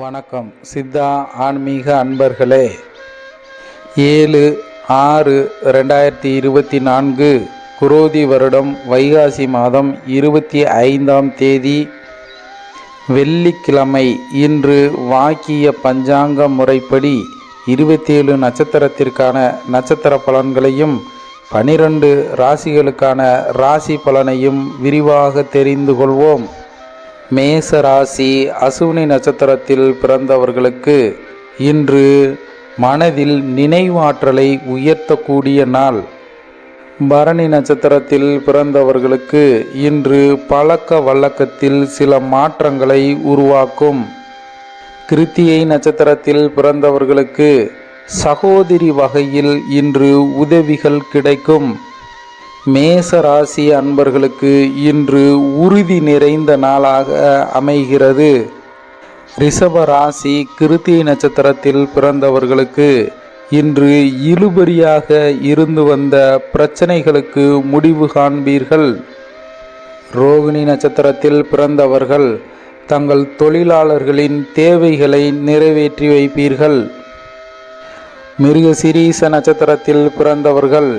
வணக்கம். சித்தா ஆன்மீக அன்பர்களே ஏழு ஆறு ரெண்டாயிரத்தி இருபத்தி நான்கு குரோதி வருடம் வைகாசி மாதம் இருபத்தி ஐந்தாம் தேதி வெள்ளிக்கிழமை. இன்று வாக்கிய பஞ்சாங்க முறைப்படி இருபத்தேழு நட்சத்திரத்திற்கான நட்சத்திர பலன்களையும் பனிரெண்டு ராசிகளுக்கான ராசி பலனையும் விரிவாக தெரிந்து கொள்வோம். மேச ராசி அசுவினி நட்சத்திரத்தில் பிறந்தவர்களுக்கு இன்று மனதில் நினைவாற்றலை உயர்த்தக்கூடிய நாள். பரணி நட்சத்திரத்தில் பிறந்தவர்களுக்கு இன்று பழக்க வழக்கத்தில் சில மாற்றங்களை உருவாக்கும். கிருத்தியை நட்சத்திரத்தில் பிறந்தவர்களுக்கு சகோதரி வகையில் இன்று உதவிகள் கிடைக்கும். மேச ராசி அன்பர்களுக்கு இன்று உறுதி நிறைந்த நாளாக அமைகிறது. ரிஷப ராசி கிருத்திகை நட்சத்திரத்தில் பிறந்தவர்களுக்கு இன்று இழுபறியாக இருந்து வந்த பிரச்சனைகளுக்கு முடிவு காண்பீர்கள். ரோகிணி நட்சத்திரத்தில் பிறந்தவர்கள் தங்கள் தொழிலாளர்களின் தேவைகளை நிறைவேற்றி வைப்பீர்கள். மிருகசிரீச நட்சத்திரத்தில் பிறந்தவர்கள்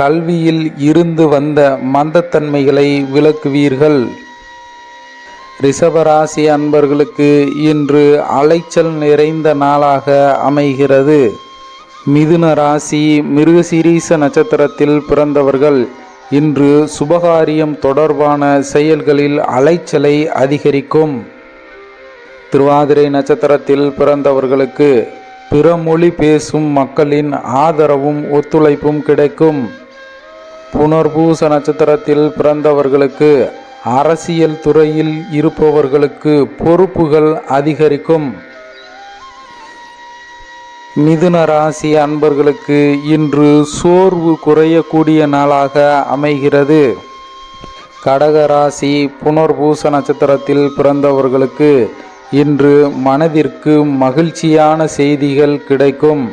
கல்வியில் இருந்து வந்த மந்தத்தன்மைகளை விளக்குவீர்கள். ரிஷபராசி அன்பர்களுக்கு இன்று அலைச்சல் நிறைந்த நாளாக அமைகிறது. மிதுன ராசி மிருகசிரீச நட்சத்திரத்தில் பிறந்தவர்கள் இன்று சுபகாரியம் தொடர்பான செயல்களில் அலைச்சலை அதிகரிக்கும். திருவாதிரை நட்சத்திரத்தில் பிறந்தவர்களுக்கு பிற மொழி பேசும் மக்களின் ஆதரவும் ஒத்துழைப்பும் கிடைக்கும். புனர்பூச நட்சத்திரத்தில் பிறந்தவர்களுக்கு அரசியல் துறையில் இருப்பவர்களுக்கு பொறுப்புகள் அதிகரிக்கும். மிதுன ராசி அன்பர்களுக்கு இன்று சோர்வு குறையக்கூடிய நாளாக அமைகிறது. கடக ராசி புனர்பூச நட்சத்திரத்தில் பிறந்தவர்களுக்கு இன்று மனதிற்கு மகிழ்ச்சியான செய்திகள் கிடைக்கும்.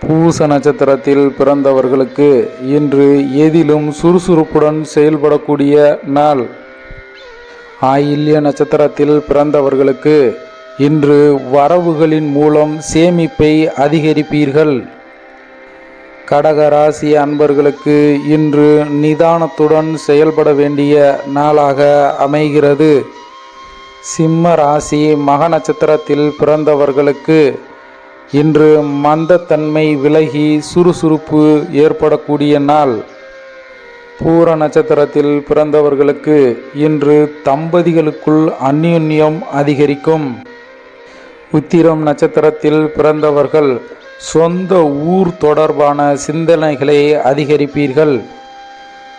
பூச நட்சத்திரத்தில் பிறந்தவர்களுக்கு இன்று எதிலும் சுறுசுறுப்புடன் செயல்படக்கூடிய நாள். ஆயில்ய நட்சத்திரத்தில் பிறந்தவர்களுக்கு இன்று வரவுகளின் மூலம் சேமிப்பை அதிகரிப்பீர்கள். கடக ராசி அன்பர்களுக்கு இன்று நிதானத்துடன் செயல்பட வேண்டிய நாளாக அமைகிறது. சிம்ம ராசி மக நட்சத்திரத்தில் பிறந்தவர்களுக்கு இன்று மந்தத்தன்மை விலகி சுறுசுறுப்பு ஏற்படக்கூடிய நாள். பூர நட்சத்திரத்தில் பிறந்தவர்களுக்கு இன்று தம்பதிகளுக்குள் அந்யுன்யம் அதிகரிக்கும். உத்திரம் நட்சத்திரத்தில் பிறந்தவர்கள் சொந்த ஊர் தொடர்பான சிந்தனைகளை அதிகரிப்பீர்கள்.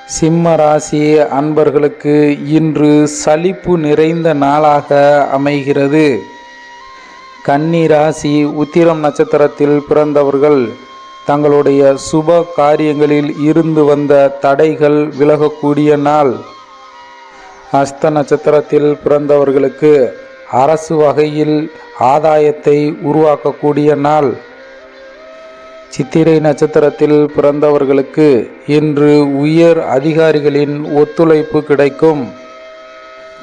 சிம்ம ராசி அன்பர்களுக்கு இன்று சலிப்பு நிறைந்த நாளாக அமைகிறது. கன்னி ராசி உத்திரம் நட்சத்திரத்தில் பிறந்தவர்கள் தங்களுடைய சுப காரியங்களில் இருந்து வந்த தடைகள் விலகக்கூடிய நாள். அஸ்த நட்சத்திரத்தில் பிறந்தவர்களுக்கு அரசு வகையில் ஆதாயத்தை உருவாக்கக்கூடிய நாள். சித்திரை நட்சத்திரத்தில் பிறந்தவர்களுக்கு இன்று உயர் அதிகாரிகளின் ஒத்துழைப்பு கிடைக்கும்.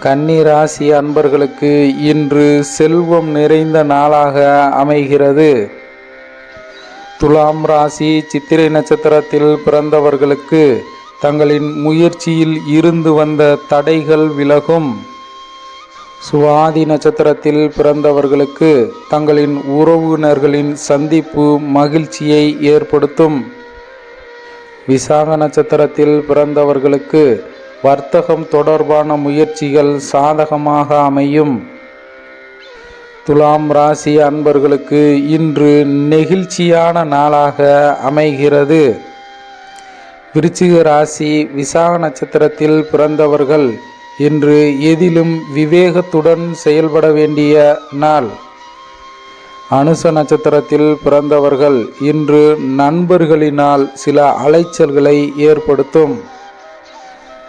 கன்னி ராசி அன்பர்களுக்கு இன்று செல்வம் நிறைந்த நாளாக அமைகிறது. துலாம் ராசி சித்திரை நட்சத்திரத்தில் பிறந்தவர்களுக்கு தங்களின் முயற்சியில் இருந்து வந்த தடைகள் விலகும். சுவாதி நட்சத்திரத்தில் பிறந்தவர்களுக்கு தங்களின் உறவினர்களின் சந்திப்பு மகிழ்ச்சியை ஏற்படுத்தும். விசாக நட்சத்திரத்தில் பிறந்தவர்களுக்கு வர்த்தகம் தொடர்பான முயற்சிகள் சாதகமாக அமையும். துலாம் ராசி அன்பர்களுக்கு இன்று நெகிழ்ச்சியான நாளாக அமைகிறது. விருச்சிக ராசி விசாக நட்சத்திரத்தில் பிறந்தவர்கள் இன்று எதிலும் விவேகத்துடன் செயல்பட வேண்டிய நாள். அனுச நட்சத்திரத்தில் பிறந்தவர்கள் இன்று நண்பர்களினால் சில அலைச்சல்களை ஏற்படுத்தும்.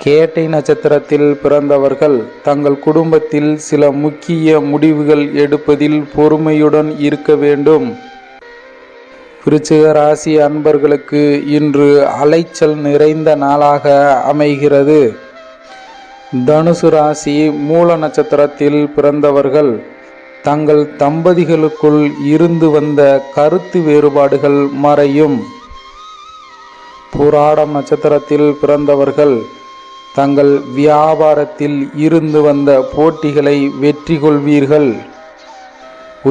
கேட்டை நட்சத்திரத்தில் பிறந்தவர்கள் தங்கள் குடும்பத்தில் சில முக்கிய முடிவுகள் எடுப்பதில் பொறுமையுடன் இருக்க வேண்டும். விருச்சிக ராசி அன்பர்களுக்கு இன்று அலைச்சல் நிறைந்த நாளாக அமைகிறது. தனுசு ராசி மூல நட்சத்திரத்தில் பிறந்தவர்கள் தங்கள் தம்பதிகளுக்குள் இருந்து வந்த கருத்து வேறுபாடுகள் மறையும். புராடம் நட்சத்திரத்தில் பிறந்தவர்கள் தங்கள் வியாபாரத்தில் இருந்து வந்த போட்டிகளை வெற்றி கொள்வீர்கள்.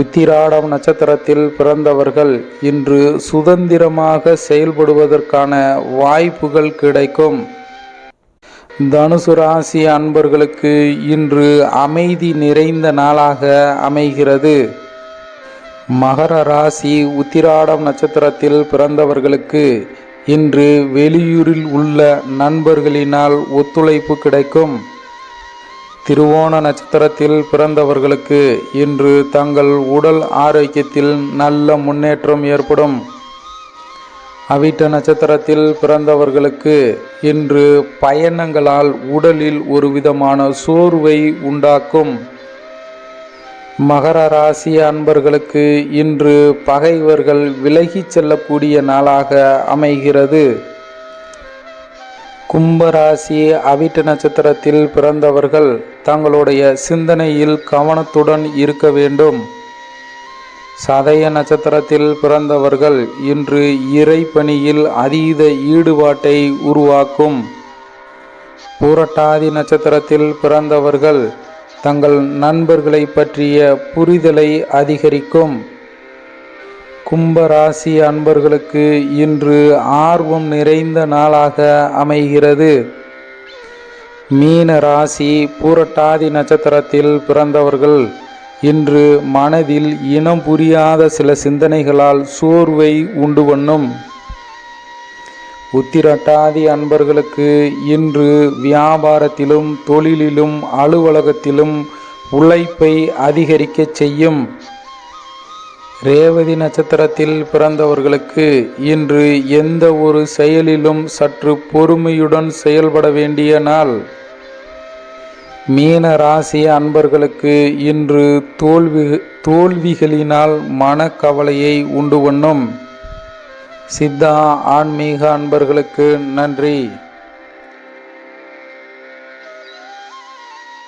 உத்திராடம் நட்சத்திரத்தில் பிறந்தவர்கள் இன்று சுதந்திரமாக செயல்படுவதற்கான வாய்ப்புகள் கிடைக்கும். தனுசு ராசி அன்பர்களுக்கு இன்று அமைதி நிறைந்த நாளாக அமைகிறது. மகர ராசி உத்திராடம் நட்சத்திரத்தில் பிறந்தவர்களுக்கு இன்று வெளியூரில் உள்ள நண்பர்களினால் ஒத்துழைப்பு கிடைக்கும். திருவோண நட்சத்திரத்தில் பிறந்தவர்களுக்கு இன்று தங்கள் உடல் ஆரோக்கியத்தில் நல்ல முன்னேற்றம் ஏற்படும். அவிட்ட நட்சத்திரத்தில் பிறந்தவர்களுக்கு இன்று பயணங்களால் உடலில் ஒரு விதமான சோர்வை உண்டாக்கும். மகர ராசி அன்பர்களுக்கு இன்று பகைவர்கள் விலகிச் செல்லக்கூடிய நாளாக அமைகிறது. கும்பராசி அவிட்ட நட்சத்திரத்தில் பிறந்தவர்கள் தங்களுடைய சிந்தனையில் கவனத்துடன் இருக்க வேண்டும். சதய நட்சத்திரத்தில் பிறந்தவர்கள் இன்று இறை பணியில் அதீத ஈடுபாட்டை உருவாக்கும். பூரட்டாதி நட்சத்திரத்தில் பிறந்தவர்கள் தங்கள் நண்பர்களை பற்றிய புரிதலை அதிகரிக்கும். கும்பராசி அன்பர்களுக்கு இன்று ஆர்வம் நிறைந்த நாளாக அமைகிறது. மீன ராசி பூரட்டாதி நட்சத்திரத்தில் பிறந்தவர்கள் இன்று மனதில் இனம் புரியாத சில சிந்தனைகளால் சோர்வை உண்டு பண்ணும். உத்திரட்டாதி அன்பர்களுக்கு இன்று வியாபாரத்திலும் தொழிலிலும் அலுவலகத்திலும் உழைப்பை அதிகரிக்கச் செய்யும் ரேவதி நட்சத்திரத்தில் பிறந்தவர்களுக்கு இன்று எந்த ஒரு செயலிலும் சற்று பொறுமையுடன் செயல்பட வேண்டிய நாள். மீன ராசி அன்பர்களுக்கு இன்று தோல்வி தோல்விகளினால் மனக்கவலையை உண்டு பண்ணும். சித்தா ஆன்மீக அன்பர்களுக்கு நன்றி.